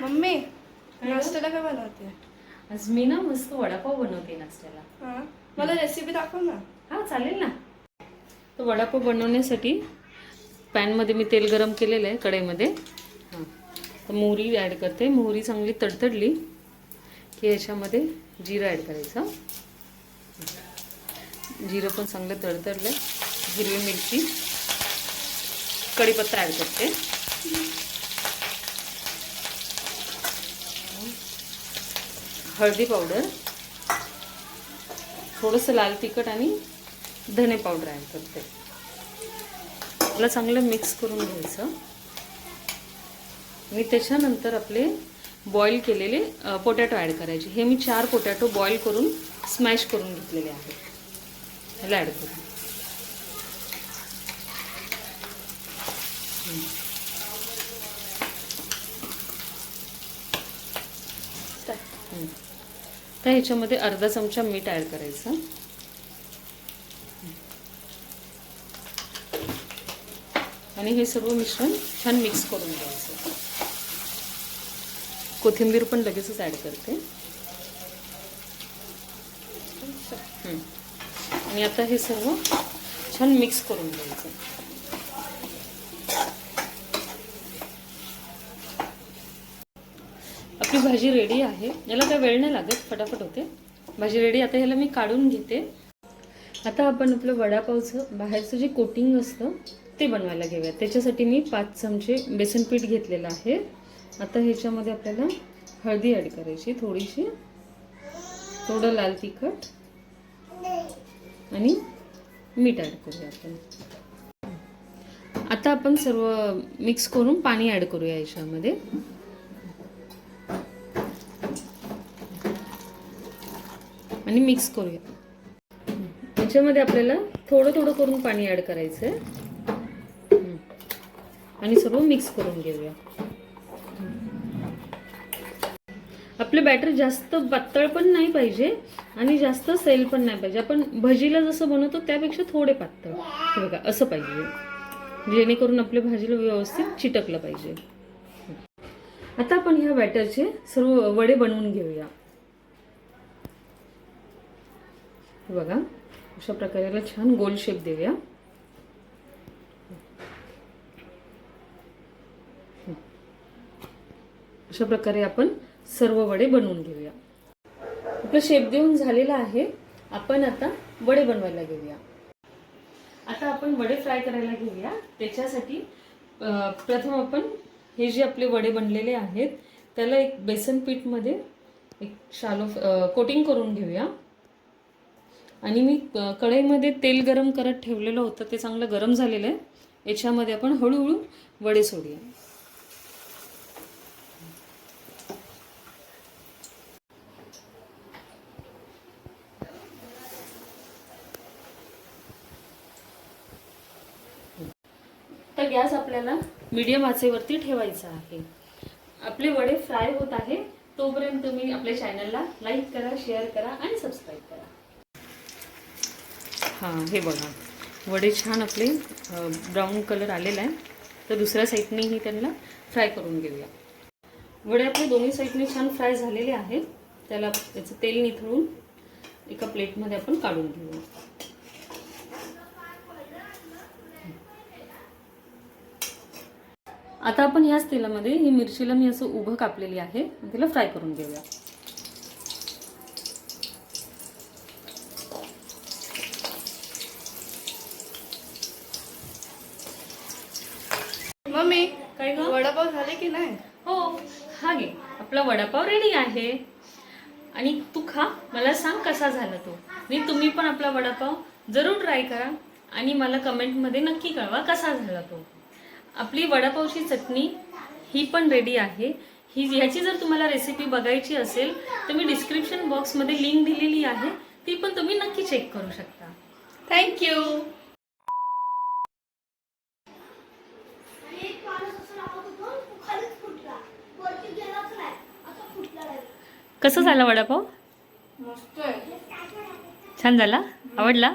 Mummy नाश्त्याला काय बनवते? आज मी ना मस्त वडापाव बनवते नाश्त्याला. हा? मला रेसिपी दाखव ना. हा चालेल ना. तर वडापाव बनवण्यासाठी पॅनमध्ये मी तेल गरम केलेलं आहे कढईमध्ये. हां. तर मोहरी ॲड करते. मोहरी चांगली तडतडली की याच्यामध्ये जिरं ॲड करायचं. जिरं पण चांगलं तडतडलं. हिरवी मिरची. कढीपत्ता ॲड करते. हळदी पावडर थोडंसं लाल तिखट आणि धने पावडर ॲड करते. मला चांगलं मिक्स करून घ्यायचं. आणि त्याच्यानंतर आपले बॉईल केलेले पोटॅटो ॲड करायचे. हे मी चार पोटॅटो बॉईल करून स्मॅश करून घेतलेले आहेत. ह्याला ॲड करू. तर ह्याच्यामध्ये अर्धा चमचा मीठ ॲड करायचं. आणि हे सर्व मिश्रण छान मिक्स करून घ्यायचं. कोथिंबीर पण लगेचच ॲड करते. आणि आता हे सर्व छान मिक्स करून घ्यायचं. भाजी रेडी आहे. याला काय वेळ नाही लागत फटाफट होते. भाजी रेडी आता ह्याला मी काढून घेते. आता आपण आपलं वडापावचं बाहेरचं जे कोटिंग असतं ते बनवायला घेऊया. त्याच्यासाठी मी पाच चमचे बेसन पीठ घेतलेलं आहे. आता ह्याच्यामध्ये आपल्याला हळदी ॲड करायची थोडीशी. थोडं लाल तिखट. आणि मीठ ॲड करूया आपण. आता आपण सर्व मिक्स करून पाणी ॲड करूया याच्यामध्ये. आणि मिक्स करूया. याच्यामध्ये आपल्याला थोडं थोडं करून पाणी ॲड करायचं आहे आणि सर्व मिक्स करून घेऊया. आपले बॅटर जास्त पातळ पण नाही पाहिजे आणि जास्त सेल पण नाही पाहिजे. आपण भजीला जसं बनवतो त्यापेक्षा थोडे पातळ. बघा असं पाहिजे. जेणेकरून आपल्या भाजीला व्यवस्थित चिटकलं पाहिजे. आता आपण ह्या बॅटरचे सर्व वडे बनवून घेऊया. हे बघा. अशा प्रकारे छान गोल शेप देऊया. अशा प्रकारे आपण सर्व वडे बनवून घेऊया. आपलं शेप देऊन झालेला आहे. आपण आता वडे बनवायला घेऊया. आता आपण वडे फ्राय करायला घेऊया. त्याच्यासाठी प्रथम आपण हे जे आपले वडे बनलेले आहेत त्याला एक बेसन पीठमध्ये एक शालो कोटिंग करून घेऊया. आणि मी कढईमध्ये तेल गरम करत ठेवलेलं होतं ते चांगलं गरम झालेलं आहे. याच्यामध्ये आपण हळूहळू वडे सोडूया. तर गॅस आपल्याला मीडियम आचेवरती ठेवायचा आहे. आपले वडे फ्राय होत आहे तोपर्यंत तुम्ही आपल्या चॅनलला लाईक करा शेअर करा आणि सबस्क्राईब करा. हां हे बघा. वडे छान आपले ब्राऊन कलर आलेला आहे. तर दुसऱ्या साईडनेही त्यांना फ्राय करून घेऊया. वडे आपले दोन्ही साईडने छान फ्राय झालेले आहेत. त्याला त्याचं तेल निथळून एका प्लेटमध्ये आपण काढून घेऊया. आता आपण ह्याच तेलामध्ये ही मिरचीला मी असं उभं कापलेली आहे. तिला फ्राय करून घेऊया. मम्मी काय ग? वडापाव झाले की नाही? हो. हा घे. आपला वडापाव रेडी आहे. आणि तू खा. मला सांग कसा झाला तो. आणि तुम्ही पण आपला वडापाव जरूर ट्राय करा. आणि मला कमेंटमध्ये नक्की कळवा कसा झाला तो. आपली वडापावची चटणी ही पण रेडी आहे. ही ह्याची जर तुम्हाला रेसिपी बघायची असेल तर मी डिस्क्रिप्शन बॉक्समध्ये लिंक दिलेली आहे. ती पण तुम्ही नक्की चेक करू शकता. थँक्यू एक माणूस असं लावत होतो तो खालीच फुटला वरती गेलाच नाही असं फुटला डायरेक्ट कसं झाला वडापाव? छान झाला? आवडला?